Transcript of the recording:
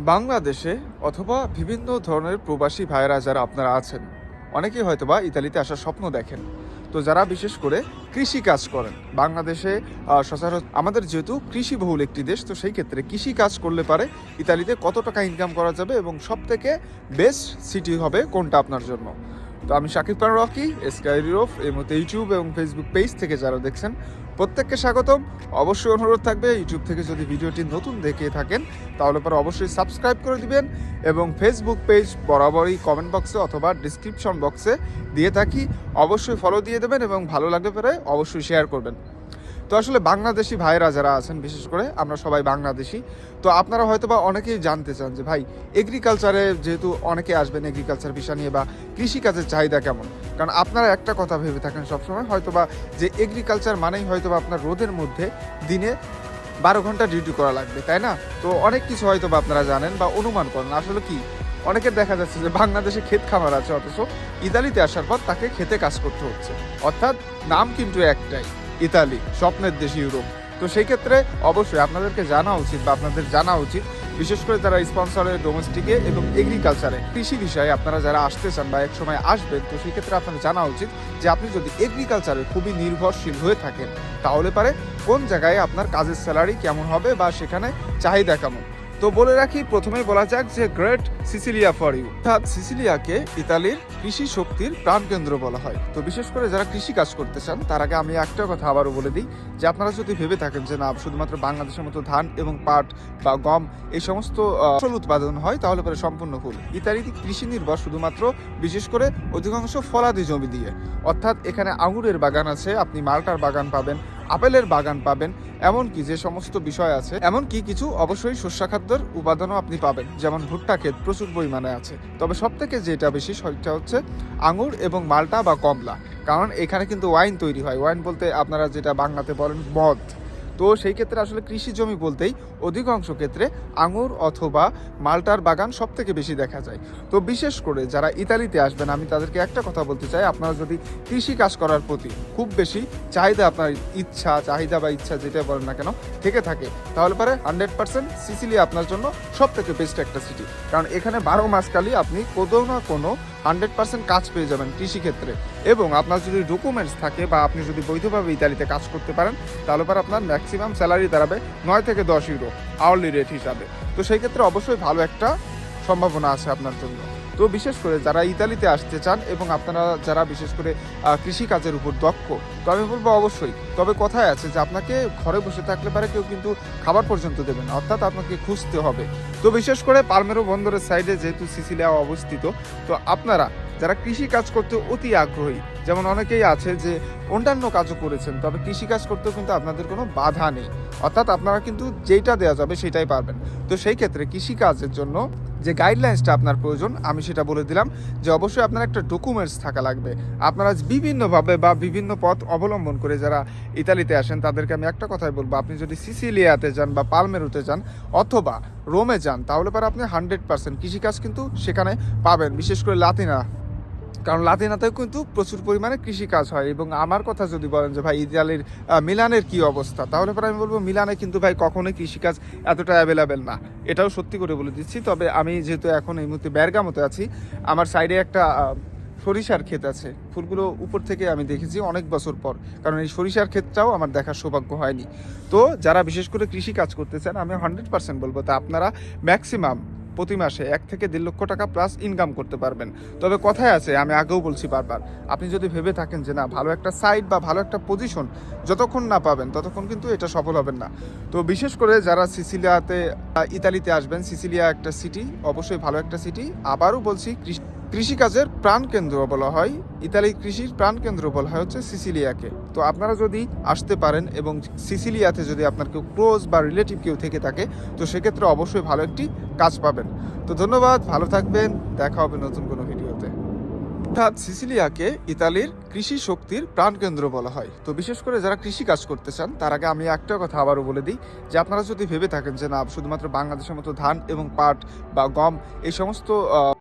বাংলাদেশে অথবা বিভিন্ন ধরনের প্রবাসী ভাইয়েরা যারা আপনারা আছেন, অনেকেই হয়তোবা ইতালিতে আসার স্বপ্ন দেখেন। তো যারা বিশেষ করে কৃষি কাজ করেন, বাংলাদেশে সচরাচর আমাদের যেহেতু কৃষি বহুল একটি দেশ, তো সেই ক্ষেত্রে কৃষি কাজ করলে পারে ইতালিতে কত টাকা ইনকাম করা যাবে এবং সব থেকে বেস্ট সিটি হবে কোনটা আপনার জন্য? তো আমি Shakib Khan Rocky sky Europe এই মতো ইউটিউব এবং ফেসবুক পেজ থেকে যারা দেখছেন প্রত্যেককে স্বাগতম। অবশ্যই অনুরোধ থাকবে, ইউটিউব থেকে যদি ভিডিওটি নতুন দেখে থাকেন, তাহলে পরে অবশ্যই সাবস্ক্রাইব করে দিবেন এবং ফেসবুক পেজ বরাবরই কমেন্ট বক্সে অথবা ডিসক্রিপশন বক্সে দিয়ে থাকি। অবশ্যই ফলো দিয়ে দেবেন এবং ভালো লাগলে পরে অবশ্যই শেয়ার করবেন। তো আসলে বাংলাদেশি ভাইরা যারা আছেন, বিশেষ করে আমরা সবাই বাংলাদেশি, তো আপনারা হয়তো বা অনেকেই জানতে চান যে, ভাই এগ্রিকালচারে যেহেতু অনেকে আসবেন এগ্রিকালচার বিষয় নিয়ে বা কৃষিকাজের চাহিদা কেমন? কারণ আপনারা একটা কথা ভেবে থাকেন সবসময় হয়তো বা যে এগ্রিকালচার মানেই হয়তো বা আপনার রোদের মধ্যে দিনে বারো ঘণ্টা ডিউটি করা লাগবে, তাই না? তো অনেক কিছু হয়তো বা আপনারা জানেন বা অনুমান করেন। আসলে কি? অনেকের দেখা যাচ্ছে যে, বাংলাদেশে ক্ষেত খামার আছে অথচ ইতালিতে আসার পর তাকে খেতে কাজ করতে হচ্ছে। অর্থাৎ নাম কিন্তু একটাই। ইতালি, স্বপ্নের দেশ ইউরোপ। তো সেই ক্ষেত্রে অবশ্যই আপনাদেরকে জানা উচিত বা আপনাদের জানা উচিত, বিশেষ করে যারা স্পন্সরে ডোমেস্টিকে এবং এগ্রিকালচারে কৃষি বিষয়ে আপনারা যারা আসতে চান বা এক সময় আসবেন, তো সেই ক্ষেত্রে আপনার জানা উচিত যে আপনি যদি এগ্রিকালচারে খুবই নির্ভরশীল হয়ে থাকেন, তাহলে পারে কোন জায়গায় আপনার কাজের স্যালারি কেমন হবে বা সেখানে চাহিদা কেমন। তো বলে রাখি, প্রথমেই বলা যাক যে গ্রেট সিসিলিয়া ফর ইউ। অর্থাৎ সিসিলিয়াকে ইতালির কৃষি শক্তির প্রাণকেন্দ্র বলা হয়। তো বিশেষ করে যারা কৃষি কাজ করতে চান, তার আগে আমি একটা কথা আবারও বলে দিই যে আপনারা যদি ভেবে থাকেন যে না, শুধুমাত্র বাংলাদেশের মতো ধান এবং পাট বা গম এই সমস্ত ফসল উৎপাদন হয়, তাহলে পরে সম্পূর্ণ ভুল। ইতালিতে কৃষি নির্ভর শুধুমাত্র বিশেষ করে অধিকাংশ ফলাদি জমি দিয়ে। অর্থাৎ এখানে আঙুরের বাগান আছে, আপনি মালটার বাগান পাবেন আপেলের বাগান পাবেন, এমনকি যে সমস্ত বিষয় আছে, এমনকি কিছু অবশ্যই শস্যখাদ্যের উপাদানও আপনি পাবেন, যেমন ভুট্টা ক্ষেত প্রচুর পরিমাণে আছে। তবে সব থেকে যেটা বেশি সেটা হচ্ছে আঙুর এবং মালটা বা কমলা, কারণ এখানে কিন্তু ওয়াইন তৈরি হয়। ওয়াইন বলতে আপনারা যেটা বাংলাতে বলেন মদ। তো সেই ক্ষেত্রে আসলে কৃষি জমি বলতেই অধিকাংশ ক্ষেত্রে আঙুর অথবা মালটার বাগান সব থেকে বেশি দেখা যায়। তো বিশেষ করে যারা ইতালিতে আসবেন, আমি তাদেরকে একটা কথা বলতে চাই, আপনারা যদি কৃষি কাজ করার প্রতি খুব বেশি চাহিদা আপনার ইচ্ছা, চাহিদা বা ইচ্ছা যেটা বলেন না কেন, থেকে থাকে, তাহলে পারে হান্ড্রেড পার্সেন্ট সিসিলি আপনার জন্য সব থেকে বেস্ট একটা সিটি। কারণ এখানে বারো মাসকালই আপনি কোথাও না কোনো হান্ড্রেড পার্সেন্ট কাজ পেয়ে যাবেন কৃষিক্ষেত্রে। এবং আপনার যদি ডকুমেন্টস থাকে বা আপনি যদি বৈধভাবে ইতালিতে কাজ করতে পারেন, তাহলে পর আপনার ম্যাক্সিমাম স্যালারি দাঁড়াবে নয় থেকে দশ ইউরো আওয়ারলি রেট হিসাবে। তো সেই ক্ষেত্রে অবশ্যই ভালো একটা সম্ভাবনা আছে আপনার জন্য। তো বিশেষ করে যারা ইতালিতে আসতে চান এবং আপনারা যারা বিশেষ করে কৃষিকাজের উপর দক্ষ তো আমি বলব অবশ্যই, তবে কথায় আছে যে আপনাকে ঘরে বসে থাকলে পারে কেউ কিন্তু খাবার পর্যন্ত দেবে না, অর্থাৎ আপনাকে খুঁজতে হবে। তো বিশেষ করে পালমেরো বন্দরের সাইডে যেহেতু সিসিলিয়া অবস্থিত, তো আপনারা যারা কৃষি কাজ করতে অতি আগ্রহী, যেমন অনেকেই আছে যে অন্যান্য কাজও করেছেন, তবে কৃষি কাজ করতেও কিন্তু আপনাদের কোনো বাধা নেই, অর্থাৎ আপনারা কিন্তু যেটা দেওয়া যাবে সেটাই পারবেন। তো সেই ক্ষেত্রে কৃষি কাজের জন্য যে গাইডলাইন্সটা আপনার প্রয়োজন, আমি সেটা বলে দিলাম যে অবশ্যই আপনার একটা ডকুমেন্টস থাকা লাগবে। আপনারা বিভিন্নভাবে বা বিভিন্ন পথ অবলম্বন করে যারা ইতালিতে আসেন, তাদেরকে আমি একটা কথাই বলব, আপনি যদি সিসিলিয়াতে যান বা পালমেরুতে যান অথবা রোমে যান, তাহলে পরে আপনি হান্ড্রেড পার্সেন্ট কৃষিকাজ কিন্তু সেখানে পাবেন, বিশেষ করে লাতিনা কারণ লাতিনাতেও কিন্তু প্রচুর পরিমাণে কৃষিকাজ হয় এবং আমার কথা যদি বলেন যে ভাই ইতালির মিলানের কি অবস্থা, তাহলে পরে আমি বলব মিলানে কিন্তু ভাই কখনোই কৃষিকাজ এতটা অ্যাভেলেবেল না। এটাও সত্যি করে বলে দিচ্ছি, তবে আমি যেহেতু এখন এই মুহূর্তে ব্যারগামতে আছি, আমার সাইডে একটা সরিষার ক্ষেত আছে। ফুলগুলো উপর থেকে আমি দেখেছি অনেক বছর পর, কারণ এই সরিষার ক্ষেতটাও আমার দেখার সৌভাগ্য হয়নি। তো যারা বিশেষ করে কৃষি কাজ করতে চান, আমি হান্ড্রেড পার্সেন্ট বলব তা আপনারা ম্যাক্সিমাম প্রতি মাসে এক থেকে দেড় লক্ষ টাকা প্লাস ইনকাম করতে পারবেন। তবে কথায় আছে, আমি আগেও বলছি বারবার, আপনি যদি ভেবে থাকেন যে না, ভালো একটা সাইট বা ভালো একটা পজিশন যতক্ষণ না পাবেন, ততক্ষণ কিন্তু এটা সফল হবেন না। তো বিশেষ করে যারা সিসিলিয়াতে ইতালিতে আসবেন, সিসিলিয়া একটা সিটি অবশ্যই ভালো একটা সিটি আবারও বলছি কৃষিকাজের প্রাণকেন্দ্র বলা হয়। ইতালি কৃষির প্রাণকেন্দ্র বলা হয় হচ্ছে সিসিলিয়াকে। তো আপনারা যদি আসতে পারেন এবং সিসিলিয়াতে যদি আপনার কেউ ক্লোজ বা রিলেটিভ কেউ থেকে থাকে, তো সেক্ষেত্রে অবশ্যই ভালো একটি কাজ পাবেন। তো ধন্যবাদ, ভালো থাকবেন, দেখা হবে নতুন কোনো ভিডিওতে। অর্থাৎ সিসিলিয়াকে ইতালির কৃষি শক্তির প্রাণকেন্দ্র বলা হয়। তো বিশেষ করে যারা কৃষি কাজ করতে চান, তার আগে আমি একটা কথা আবারও বলে দিই যে আপনারা যদি ভেবে থাকেন যে না, শুধুমাত্র বাংলাদেশের মতো ধান এবং পাট বা গম এই সমস্ত